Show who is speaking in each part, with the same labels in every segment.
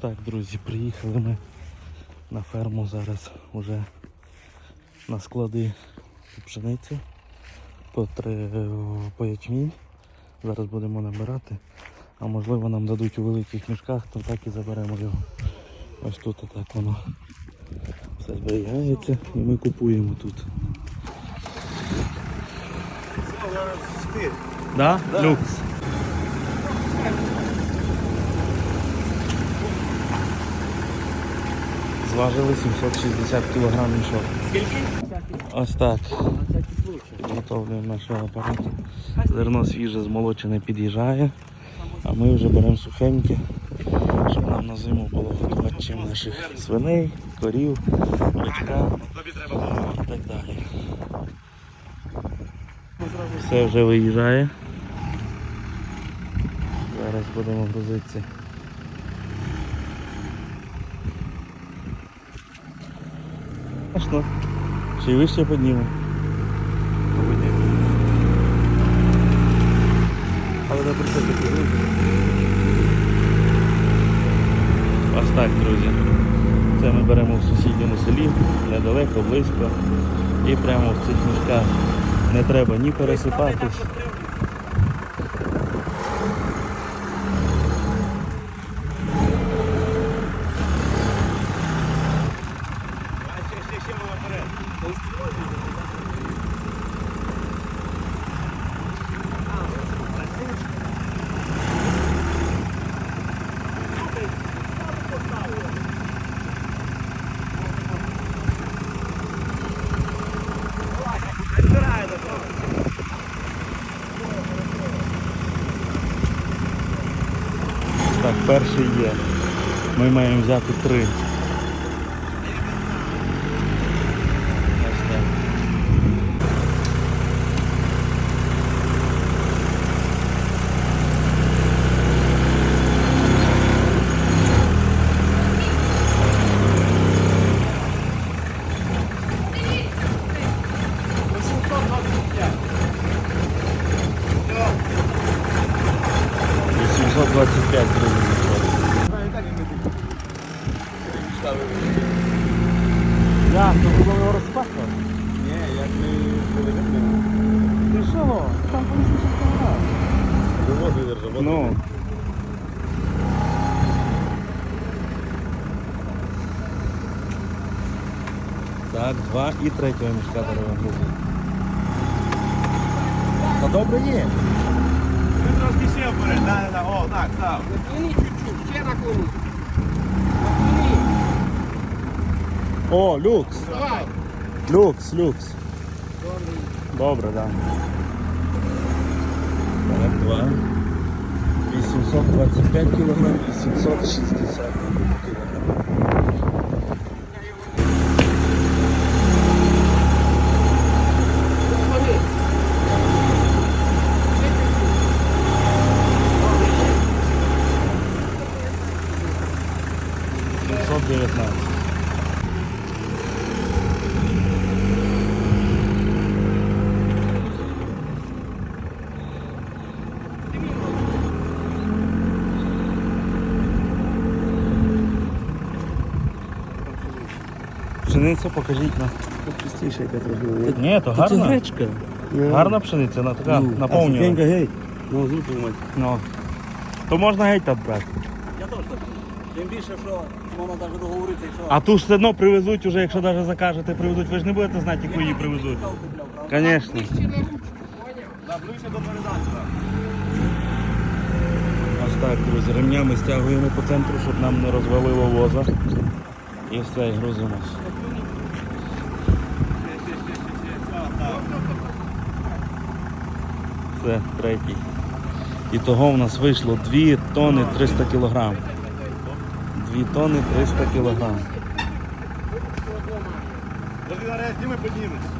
Speaker 1: Так, друзі, приїхали ми на ферму зараз уже на склади пшениці по, три, по ячмінь. Зараз будемо набирати. А можливо нам дадуть у великих мішках, то так і заберемо його. Ось тут отак воно все зберігається і ми купуємо тут. Да? Люкс. Зважили 760 кг мішок. Ось так. Підготовлюємо нашого апарату. Зерно свіже змолочене під'їжджає, а ми вже беремо сухеньке, щоб нам на зиму було готувати чим наших свиней, корів, бичка і так далі. Все вже виїжджає. Зараз будемо грузитися. Страшно. Ще й вище підніме. Але добре це таки. Ось так, друзі. Це ми беремо в сусідньому селі, недалеко, близько. І прямо в цих мішках не треба ні пересипатись. Так, перший є. Ми маємо взяти три.
Speaker 2: Воду держав.
Speaker 1: Ну. Так, два і третього мішка дорога грубо. Та добре є.
Speaker 2: Ми трошки ще вперед. Да, да, да. О, так, так.
Speaker 3: Наклони чуть-чуть, ще наклони. Наклони.
Speaker 1: О, люкс.
Speaker 3: Давай.
Speaker 1: Люкс, люкс. Добре, да. Так, два. 825 кг, 860 кг. Пшеницю покажіть на.
Speaker 2: Чистіше, яка трохи.
Speaker 1: Ні, то
Speaker 2: Це
Speaker 1: гарна.
Speaker 2: гречка.
Speaker 1: Гарна пшениця, вона така
Speaker 2: Ну. А геть. Ну, зуб мать.
Speaker 1: Ну. То можна геть так брати.
Speaker 4: Я теж так. Тим більше, що можна навіть договоритися, якщо
Speaker 1: А ту ж все одно привезуть уже, якщо навіть закажете, привезуть. Ви ж не будете знати, яку її привезуть.
Speaker 4: купляв, купляв, правда?
Speaker 1: Звісно.
Speaker 2: Да, ближче до передачі.
Speaker 1: Ось так, друзі, ремнями стягуємо по центру, щоб нам не розвалило воза. І все, і грузимось. Це третій. І того в нас вийшло 2 тонни 300 кілограм. 2 тонни 300 кілограм.
Speaker 2: Подожди, зараз ми піднімеш.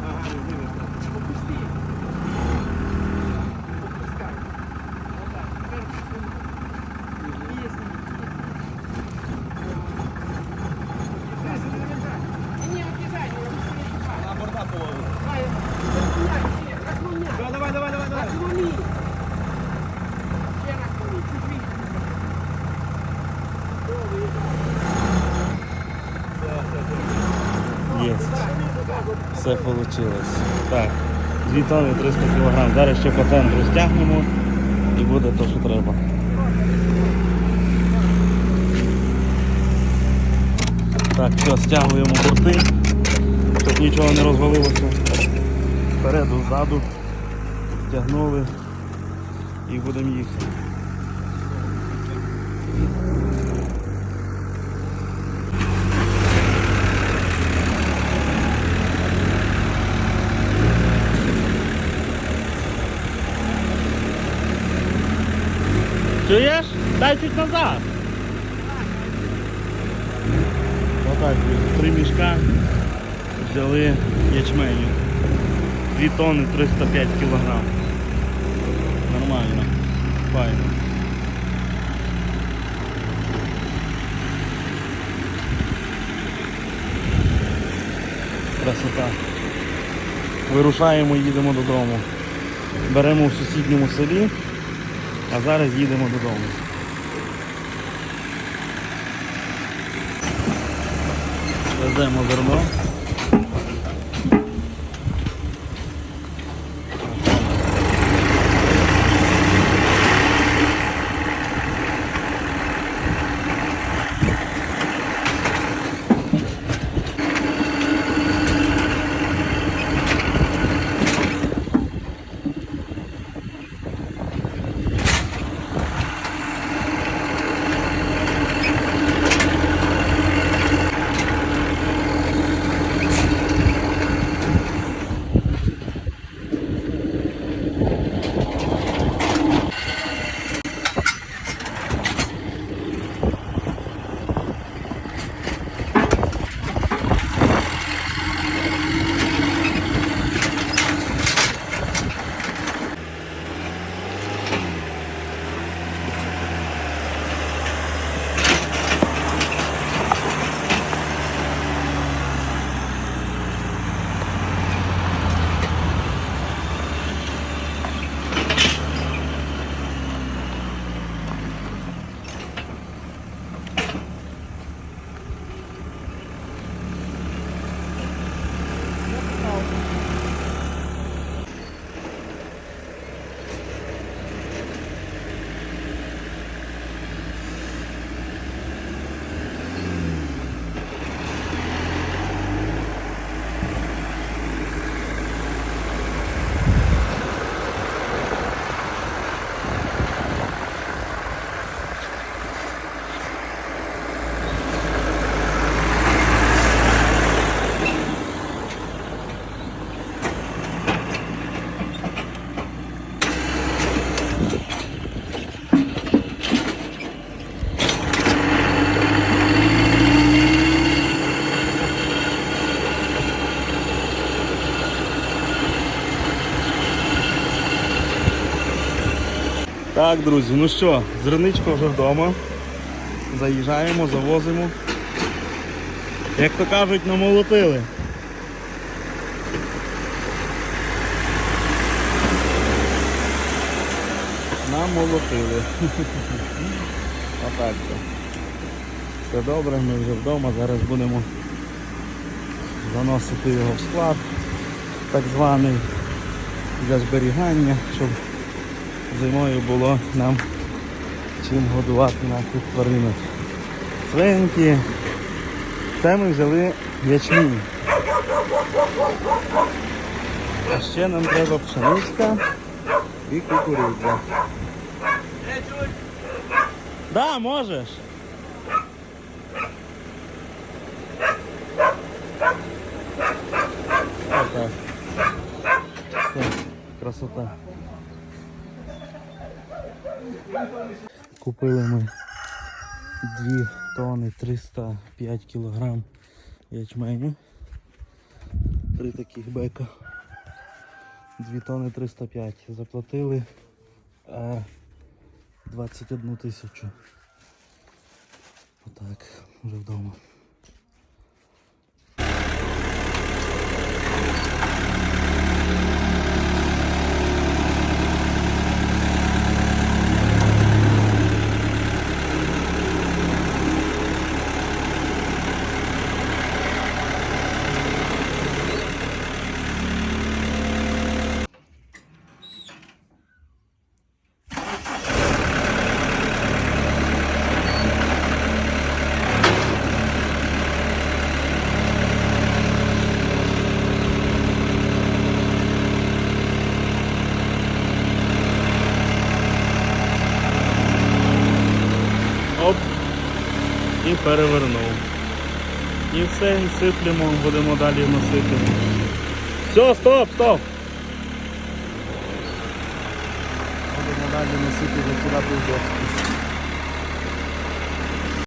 Speaker 1: Все вийшло. Так, 2 тонни 300 кг. Зараз ще по центру стягнемо і буде те, що треба. Так, все, стягуємо борти, щоб нічого не розвалилося. Спереду, ззаду. Стягнули і будемо їхати. Чуєш? Дай чуть назад. Отак, три мішка взяли ячменю. 2 тонни 305 кілограм. Нормально. Файно. Красота. Вирушаємо, їдемо додому. Беремо в сусідньому селі, а зараз їдемо додому. Веземо зерно. Так, друзі, ну що, зерничко вже вдома. Заїжджаємо, завозимо. Як то кажуть, намолотили. Намолотили. Отак. то. Все добре, ми вже вдома, зараз будемо заносити його в склад, так званий для зберігання, щоб зимою було нам чим годувати наших тваринок. Свинки. Це ми взяли ячмінь. А ще нам треба пшеничка і кукурудза. Да, можеш. Отак. Все, красота. Купили ми 2 тони 305 кілограм ячменю. Три таких бека. 2 тони 305. Заплатили е, 21 тисячу. Отак, вже вдома. Перевернув. І все, і сиплемо, будемо далі носити. Все, стоп, стоп! Будемо далі носити куди півдо.